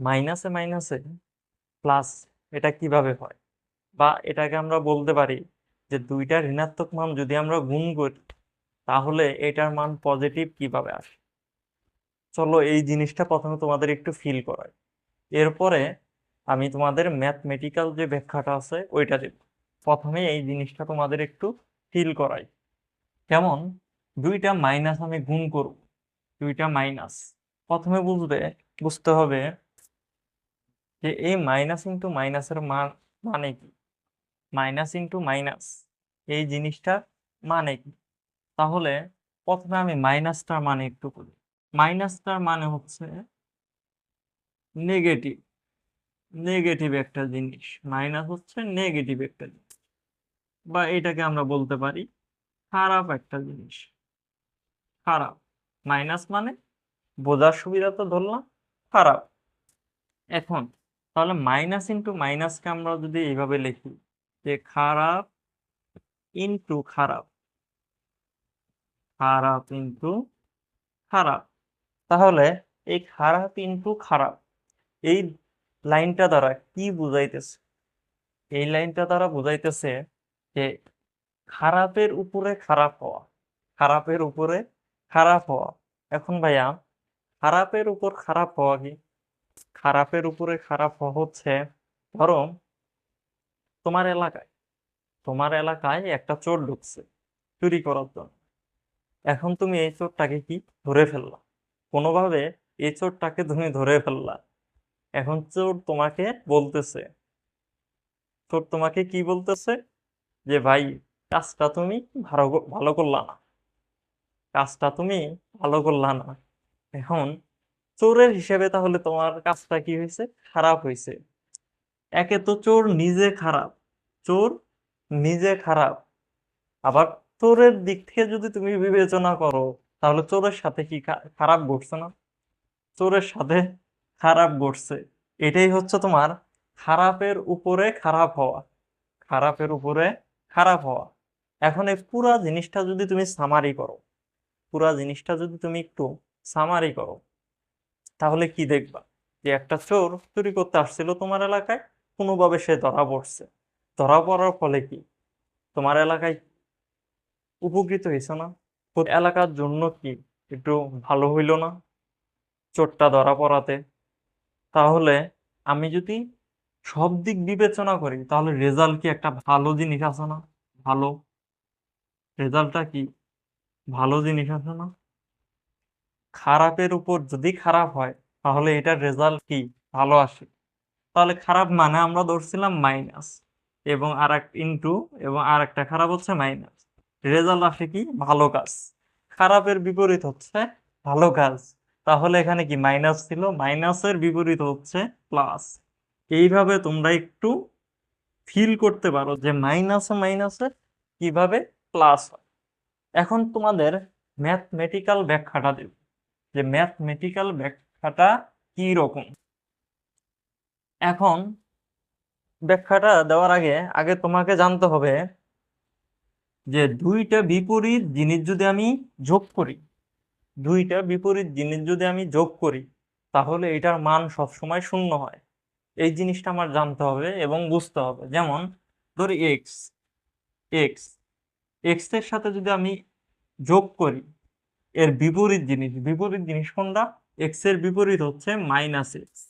মাইনাসে মাইনাসে প্লাস এটা কীভাবে হয়? বা এটাকে আমরা বলতে পারি যে দুইটা ঋণাত্মক মান যদি আমরা গুণ করি, তাহলে এটার মান পজিটিভ কীভাবে আসে? চলো এই জিনিসটা প্রথমে তোমাদের একটু ফিল করাই। এরপরে আমি তোমাদের ম্যাথমেটিক্যাল যে ব্যাখ্যাটা আছে, ওইটা দেব। প্রথমে এই জিনিসটা তোমাদের একটু ফিল করাই। কেমন? দুইটা মাইনাস আমি গুণ করব। দুইটা মাইনাস প্রথমে বুঝবে, বুঝতে হবে যে এই মাইনাস ইন্টু মাইনাসের মান মানে কি? মাইনাস ইন্টু মাইনাস এই জিনিসটার মানে কি? তাহলে প্রথমে আমি মাইনাসটার মানে একটু বলি। মাইনাসটার মানে হচ্ছে নেগেটিভ নেগেটিভ একটা জিনিস। মাইনাস হচ্ছে নেগেটিভ একটা জিনিস। বা এটাকে আমরা বলতে পারি খারাপ একটা জিনিস। খারাপ। মাইনাস মানে বোঝার সুবিধা তো ধরলাম, খারাপ। এখন তাহলে মাইনাস ইন্টু মাইনাসকে আমরা যদি এইভাবে লিখি, যে খারাপ ইন্টু খারাপ খারাপ ইন্টু খারাপ। তাহলে এই খারাপ ইন্টু খারাপ, এই লাইনটা দ্বারা কি বুঝাইতেছে? এই লাইনটা দ্বারা বুঝাইতেছে যে খারাপের উপরে খারাপ হওয়া, খারাপের উপরে খারাপ হওয়া। এখন ভাইয়া, খারাপের উপর খারাপ হওয়া কি? খারাপের উপরে খারাপ হচ্ছে, ধরো তোমার এলাকায় তোমার এলাকায় একটা চোর ঢুকছে চুরি করার জন্য। এখন তুমি এই চোরটাকে কি ধরে ফেললা? কোনোভাবে এই চোরটাকে তুমি ধরে ফেললা। এখন চোর তোমাকে বলতেছে, চোর তোমাকে কি বলতেছে? যে ভাই, কাজটা তুমি ভালো ভালো করলা না। কাজটা তুমি ভালো করলা না। এখন চোরের হিসেবে তাহলে তোমার কাজটা কি হয়েছে? খারাপ হয়েছে। একে তো চোর নিজে খারাপ, চোর নিজে খারাপ। আবার চোরের দিক থেকে যদি তুমি বিবেচনা করো, তাহলে চোরের সাথে কি খারাপ ঘটছে না? চোরের সাথে খারাপ ঘটছে। এটাই হচ্ছে তোমার খারাপের উপরে খারাপ হওয়া। খারাপের উপরে খারাপ হওয়া। এখন এই পুরা জিনিসটা যদি তুমি সামারি করো, পুরা জিনিসটা যদি তুমি একটু সামারি করো তাহলে কি দেখবা? যে একটা চোর চুরি করতে আসছিল তোমার এলাকায়, কোনোভাবে সে ধরা পড়ছে। ধরা পড়ার ফলে কি? তোমার এলাকায় উপকৃত হয়েছে না? এলাকার জন্য কি একটু ভালো হইল না? চোরটা ধরা পড়াতে। তাহলে আমি যদি সব দিক বিবেচনা করি, তাহলে রেজাল্ট কি একটা ভালো জিনিস আছে না? ভালো। রেজাল্টটা কি ভালো জিনিস আছে না? খারাপের উপর যদি খারাপ হয়, তাহলে এটার রেজাল্ট কি? ভালো আসে। তাহলে খারাপ মানে আমরা ধরছিলাম মাইনাস এবং আর এক ইন্টু এবং আর একটা খারাপ হচ্ছে মাইনাস রেজাল্ট আসে কি? ভালো কাজ। খারাপের বিপরীত হচ্ছে ভালো কাজ। তাহলে এখানে কি মাইনাস ছিল? মাইনাসের বিপরীত হচ্ছে প্লাস এইভাবে তোমরা একটু ফিল করতে পারো যে মাইনাসে মাইনাসে কীভাবে প্লাস হয়। এখন তোমাদের ম্যাথমেটিক্যাল ব্যাখ্যাটা দেব। যে ম্যাথমেটিক্যাল ব্যাখ্যাটা কি রকম? এখন ব্যাখ্যাটা দেওয়ার আগে আগে তোমাকে জানতে হবে যে দুইটা বিপরীত জিনিস যদি আমি যোগ করি, দুইটা বিপরীত জিনিস যদি আমি যোগ করি, তাহলে এটার মান সবসময় শূন্য হয়। এই জিনিসটা আমার জানতে হবে এবং বুঝতে হবে। যেমন ধরি এক্স এক্স এক্সের সাথে যদি আমি যোগ করি এর বিপরীত জিনিস বিপরীত জিনিস কোনটা? এক্সের বিপরীত হচ্ছে মাইনাস এক্স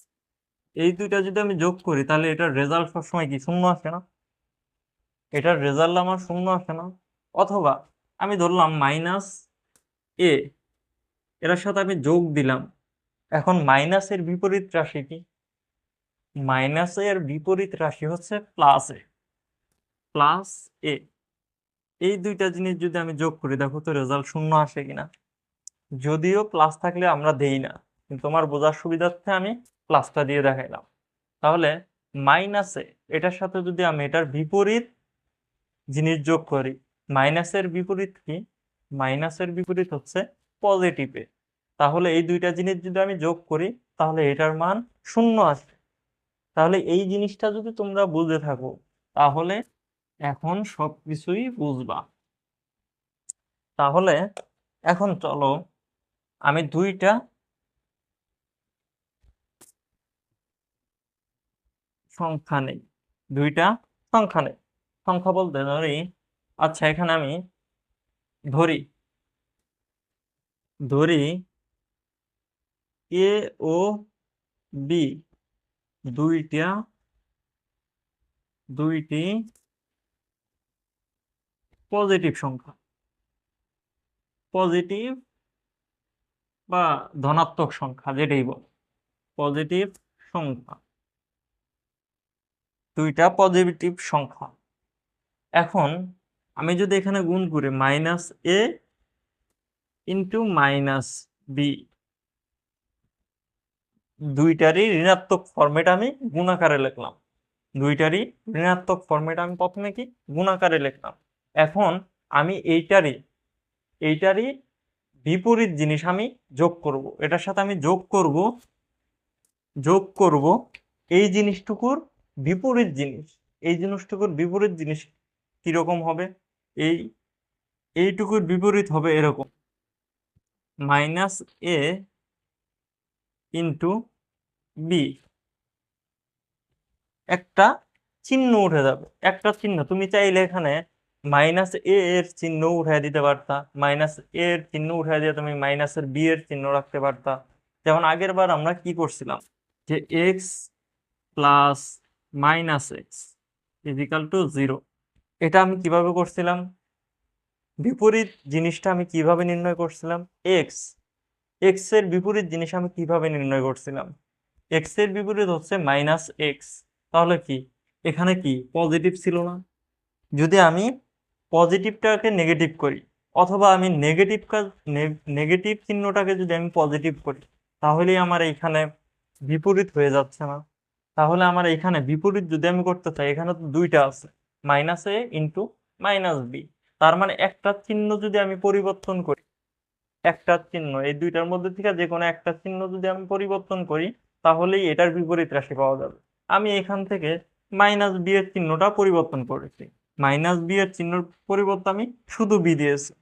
এই দুইটা যদি আমি যোগ করি, তাহলে এটার রেজাল্ট সবসময় কি? শূন্য আসে না। এটার রেজাল্ট আমার শূন্য আসে না। অথবা আমি ধরলাম মাইনাস এ এটার সাথে আমি যোগ দিলাম। এখন মাইনাসের বিপরীত রাশি কি? মাইনাসের বিপরীত রাশি হচ্ছে প্লাস এ প্লাস এ এই দুইটা জিনিস যদি আমি যোগ করি, দেখো তো রেজাল্ট শূন্য আসে কিনা। যদিও প্লাস থাকলে আমরা দেই না, কিন্তু তোমার বোঝার সুবিধার্থে আমি প্লাসটা দিয়ে দেখাইলাম। তাহলে মাইনাসে এটার সাথে যদি আমি এটার বিপরীত জিনিস যোগ করি মাইনাসের বিপরীত কি? মাইনাসের বিপরীত হচ্ছে পজিটিভে তাহলে এই দুইটা জিনিস যদি আমি যোগ করি, তাহলে এটার মান শূন্য আসবে। তাহলে এই জিনিসটা যদি তোমরা বুঝে থাকো, তাহলে এখন সবকিছুই বুঝবা। তাহলে এখন চলো আমি দুইটা সংখ্যা নেই, দুইটা সংখ্যা নেই। সংখ্যা বলতে ধরি আচ্ছা এখানে আমি ধরি ধরি এ ও বি দুইটা, দুইটি পজিটিভ সংখ্যা। পজিটিভ বা ধনাত্মক সংখ্যা যেটাই বল পজিটিভ সংখ্যা। দুইটা পজিটিভ সংখ্যা। এখন আমি যদি এখানে গুণ করি minus A into minus B দুইটারই ঋণাত্মক ফর্মেট আমি গুণাকারে লিখলাম। দুইটারই ঋণাত্মক ফর্মেট আমি প্রথমে কি? গুণাকারে লিখলাম। এখন আমি এইটারই এইটারই বিপরীত জিনিস আমি যোগ করব। এটার সাথে আমি যোগ করব যোগ করব এই জিনিসটুকুর বিপরীত জিনিস। এই জিনিসটুকুর বিপরীত জিনিস কীরকম হবে? এই, এইটুকুর বিপরীত হবে এরকম। Minus A into B. একটা চিহ্ন উঠে যাবে। একটা চিহ্ন। তুমি চাইলে এখানে মাইনাস এ এর চিহ্ন উঠাই দিতে পারতা। মাইনাস এ এর চিহ্ন উঠাই দিয়ে তুমি মাইনাসের বি এর চিহ্ন রাখতে পারতা। যেমন আগের বার আমরা কি করছিলাম? যে X plus minus X equal to zero. এটা আমি কীভাবে করছিলাম? বিপরীত জিনিসটা আমি কীভাবে নির্ণয় করছিলাম? এক্স। এক্সের বিপরীত জিনিস আমি কীভাবে নির্ণয় করছিলাম? এক্সের বিপরীত হচ্ছে মাইনাস এক্স। তাহলে কি? এখানে কি? পজিটিভ ছিল না। যদি আমি পজিটিভটাকে নেগেটিভ করি, অথবা আমি নেগেটিভ কাজ নেগেটিভ চিহ্নটাকে যদি আমি পজিটিভ করি, তাহলেই আমার এইখানে বিপরীত হয়ে যাচ্ছে না। তাহলে আমার এখানে বিপরীত যদি আমি করতে চাই, এখানে তো দুইটা আছে minus A into minus B তার মানে একটা চিহ্ন যদি আমি পরিবর্তন করি, একটা চিহ্ন, এই দুইটার মধ্যে থেকে যে কোনো একটা চিহ্ন যদি আমি পরিবর্তন করি, তাহলেই এটার বিপরীত রাশি পাওয়া যাবে। আমি এখান থেকে মাইনাস বি এর চিহ্নটা পরিবর্তন করেছি। মাইনাস বি এর চিহ্নর পরিবর্তে আমি শুধু বি দিয়েছি।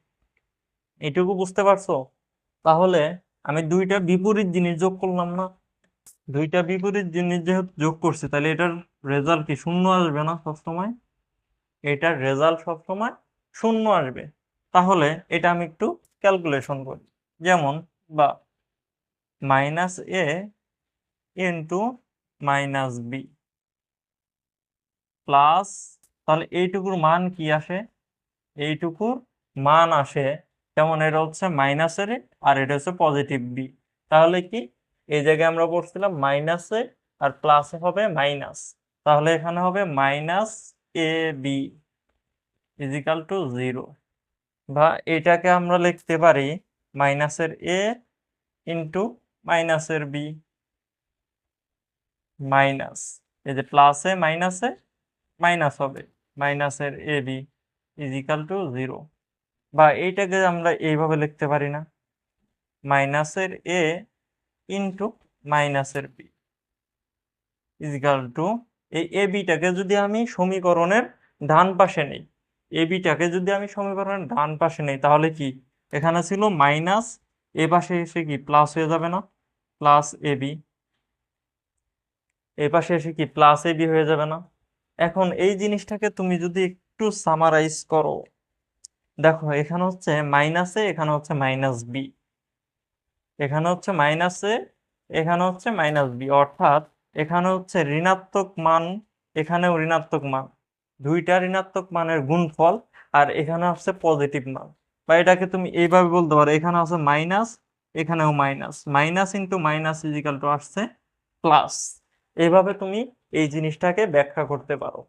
এটুকু বুঝতে পারছ? তাহলে আমি দুইটা বিপরীত জিনিস যোগ করলাম না। দুইটা বিপরীত জিনিস যেহেতু যোগ করছি, তাহলে এটার রেজাল্ট কি? শূন্য আসবে না সবসময়? এটার রেজাল্ট সবসময় শূন্য আসবে। তাহলে এটা আমি একটু ক্যালকুলেশন করি। যেমন বা minus A into minus B plus তাহলে এইটুকুর মান কি আসে? এইটুকুর মান আসে, যেমন এটা হচ্ছে মাইনাসের আর এটা হচ্ছে পজিটিভ বি তাহলে কি? এই জায়গায় আমরা পড়ছিলাম মাইনাসে আর প্লাসে হবে মাইনাস তাহলে এখানে হবে minus A B equal to zero বা এটাকে আমরা লিখতে পারি মাইনাসের এ ইন্টু মাইনাসের বি মাইনাস এই যে প্লাসে মাইনাসে মাইনাস হবে। মাইনাসের A B equal to zero বা এইটাকে আমরা এইভাবে লিখতে পারি না। মাইনাসের এ ইন্টু মাইনাসের বি ইজিক্যাল টু এই এ বিটাকে যদি আমি সমীকরণের ডান পাশে নেই, এ বিটাকে যদি আমি সমীকরণের ডান পাশে নেই, তাহলে কি? এখানে ছিল মাইনাস, এ পাশে এসে কি? প্লাস হয়ে যাবে না? Plus A B. এ পাশে এসে কি? প্লাস এ বি হয়ে যাবে না? এখন এই জিনিসটাকে তুমি যদি একটু সামারাইজ করো। দেখো, এখানে হচ্ছে মাইনাস এ এখানে হচ্ছে মাইনাস বি এখানে হচ্ছে মাইনাস এ এখানে হচ্ছে মাইনাস বি অর্থাৎ এখানে হচ্ছে ঋণাত্মক মান, এখানেও ঋণাত্মক মান। দুইটা ঋণাত্মক মানের গুণফল আর এখানে হচ্ছে পজিটিভ মান। বা এটাকে তুমি এইভাবে বলতে পারো, এখানে আছে মাইনাস এখানেও minus minus into minus equal to আসছে প্লাস এইভাবে তুমি এই জিনিসটাকে ব্যাখ্যা করতে পারো।